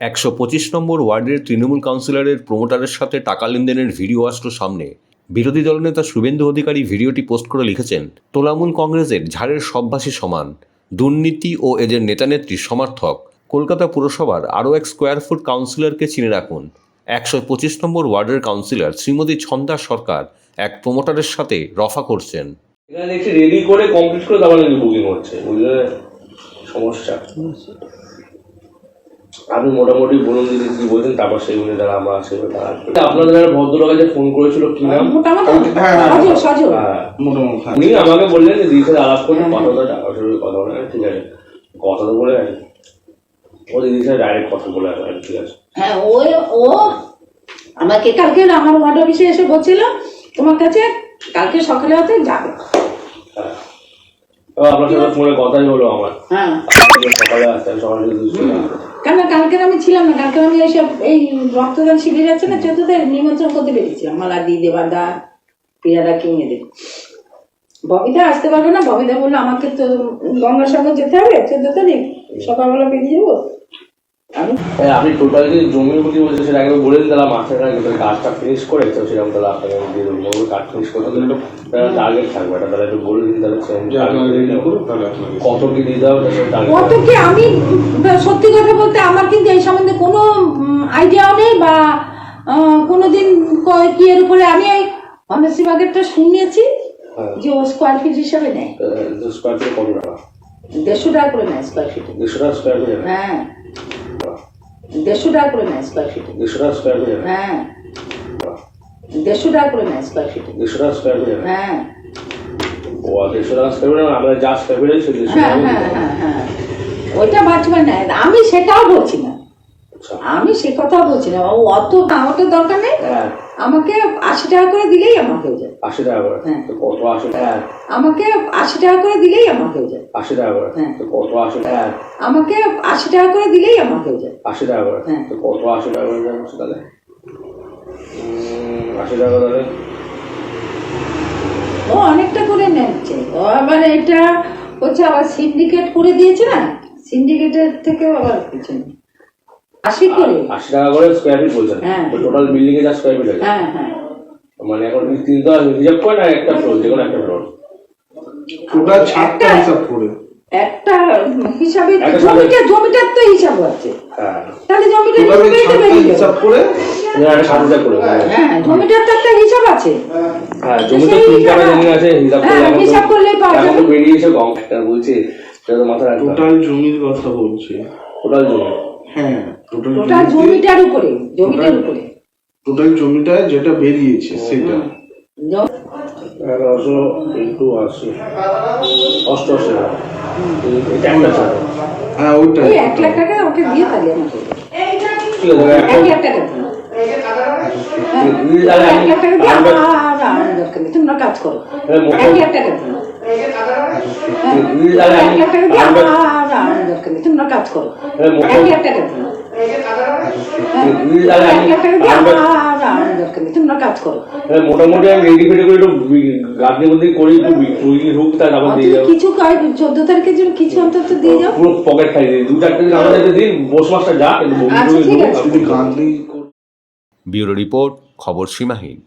একশো পঁচিশ নম্বর ওয়ার্ডের তৃণমূল কাউন্সিলরের প্রমোটারের সাথে টাকা লেনদেনের ভিডিও আসলো সামনে। বিরোধী দলনেতা শুভেন্দু অধিকারী ভিডিওটি পোস্ট করে লিখেছেন তোলামূল কংগ্রেসের ঝাড়ের সবভাষী সমান। দুর্নীতি ও এদের নেতানেত্রী সমর্থক। কলকাতা পুরসভার আরও এক স্কোয়ার ফুট কাউন্সিলরকে চিনে রাখুন। একশো পঁচিশ নম্বর ওয়ার্ডের কাউন্সিলর শ্রীমতী ছন্দা সরকার এক প্রমোটারের সাথে রফা করছেন। এখানে দেখছি রেডি করে কমপ্লিট করে তারপরে বুকিং হচ্ছে সমস্যা। আপনি মোটামুটি বলুন দিদি কি বলছেন তারপর সেই অনুযায়ী তারা আমরা সেভাবে তারা আপনাদের একটা ভদ্রলোক আছে ফোন করেছিল কি নাম? হ্যাঁ মোটামুটি হ্যাঁ। উনি আমাকে বললেন যে দিদির সাথে আলাপ করতে কথা বলে টাকা শুরু কথা বলে ঠিক আছে। কথা তো বলে গেছে ও দিদির সাথে ডাইরেক্ট কথা বলে গেছে ঠিক আছে। হ্যাঁ ও ও আমাকে কালকে আমার ওয়ার্ড অফিসে এসে বলছিল তোমার কাছে কালকে সকালে হতে যাবে। হ্যাঁ। আপনার সাথে ফোনে কথাই হলো আমার। হ্যাঁ। সকালে আসতে সকালে। কেন কালকে আমি ছিলাম না কালকে আমি এইসব এই রক্তদান শিবির আছে না চোদ্দতে নিমন্ত্রণ করতে পেরেছিলাম মালা দি দেবাদা পিয়াদা কিনে দেব। ববিতা আসতে পারবে না? ববিতা বলল, আমাকে তো গঙ্গাসাগর যেতে হবে, চোদ্দ তারিখ, সকালবেলা বেরিয়ে যাব। আপনি টোটাল যে জমির প্রতি বলছেন সেটা একবার বলে দিন তাহলে মাস্টাররা কিন্তু কাজটা ফিনিশ করে তো সেরকম তাহলে আপনাকে আমি দিয়ে দেবো। বলব কাজ ফিনিশ করতে গেলে একটা টার্গেট থাকবে এটা তাহলে একটু বলে দিন তাহলে দিয়ে তাহলে কত কি দিতে হবে কত কি আমি সত্যি কথা বলতে আমার কিন্তু এই সম্বন্ধে কোনো আইডিয়াও নেই বা আহ, কোনোদিন কি এর উপরে আমি ওই অনার্সি বাগেরটা শুনিয়েছি হ্যাঁ। যে ও স্কোয়ার ফিট হিসাবে নেয়। স্কোয়ার ফিট কত টাকা? দেড়শো টাকা করে নেয় স্কোয়ার ফিট দেড়শো টাকা স্কোয়ার ফিট হ্যাঁ। দেড়শো টাকা করে নেয় স্কোয়ার ফিটে দেড়শো টাকা স্কোয়ার ফিট হ্যাঁ। দেড়শো টাকা করে নেয় স্কোয়ার ফিটে দেড়শো টাকা স্কোয়ার ফিট হ্যাঁ। ও দেড়শো টাকা স্কোয়ার ফিট আমাদের যা স্কোয়ার ফিট আছে দেড়শো হ্যাঁ টাকা হ্যাঁ হ্যাঁ হ্যাঁ। ওইটা বাঁচবে না আমি সেটাও বলছি না। আচ্ছা। আমি সে কথা বলছি না। ও অত আমাকে দরকার নেই। আমাকে আশি টাকা করে দিলেই আমার হয়ে যায়। আশি টাকা করে? হ্যাঁ। তো কত আশি টাকা? আমাকে আশি টাকা করে দিলেই আমার হয়ে যায়। আশি টাকা করে? হ্যাঁ। তো কত আশি টাকা? আমাকে আশি টাকা করে দিলেই আমার হয়ে যায়। আশি টাকা করে? হ্যাঁ। তো কত আশি টাকা করে যাচ্ছে তাহলে? আশি টাকা তাহলে ও অনেকটা করে নিচ্ছে। ও আবার এটা হচ্ছে আবার সিন্ডিকেট করে দিয়েছে না? সিন্ডিকেটের থেকেও আবার কিছু নেই। আশি করে আশি টাকা করে স্কোয়ার ফিট বলছেন। হ্যাঁ। টোটাল বিল্ডিং এ যা স্কোয়ার ফিট আছে। হ্যাঁ হ্যাঁ। মানে এখন তিনটা রিজার্ভ করে না একটা ফ্লোর যে কোনো একটা ফ্লোর টোটাল ছাদটা হিসাব করে। একটা হিসাবে জমিটা জমিটার তো হিসাব আছে। হ্যাঁ। তাহলে হিসাব করে। জমিটার তো একটা হিসাব আছে। তিন জমি আছে হিসাব হিসাব পাওয়া যাবে। কম একটা বলছে সেটা টোটাল জমির কথা বলছি। টোটাল জমি। হ্যাঁ টোটাল ওটা জমিটার উপরে জমিটার উপরে টোটাল জমিটা যেটা বেরিয়েছে সেটা এগারোশো ইন্টু আশি অষ্টআশি হ্যাঁ ওইটা এক লাখ টাকা ওকে দিয়ে তাহলে আমাকে ঠিক আছে এক লাখ টাকা দিন। হ্যাঁ, দিদি তাহলে এক লাখ টাকা দিয়ে আমার আমার দরকার নেই তোমরা কাজ করো হ্যাঁ, এক লাখ টাকা তোমরা কাজ করো মোটামুটি- আমি- রেডি ফেডি করে একটু মধ্যে করি একটু তৈরি হোক তাই তারপর দিয়ে যাব কিছু চোদ্দ তারিখের জন্য কিছু অন্তত দিয়ে যাও পুরো পকেট খাই দিই দু চারটে দিন আমাদের দিন বোস মাসটা যা কিন্তু বমি টমি ঠিক ঢুকুক, আছে। আমি যদি ঠিক আছে। গাঁধলি ব্যুরো রিপোর্ট খবর সীমাহীন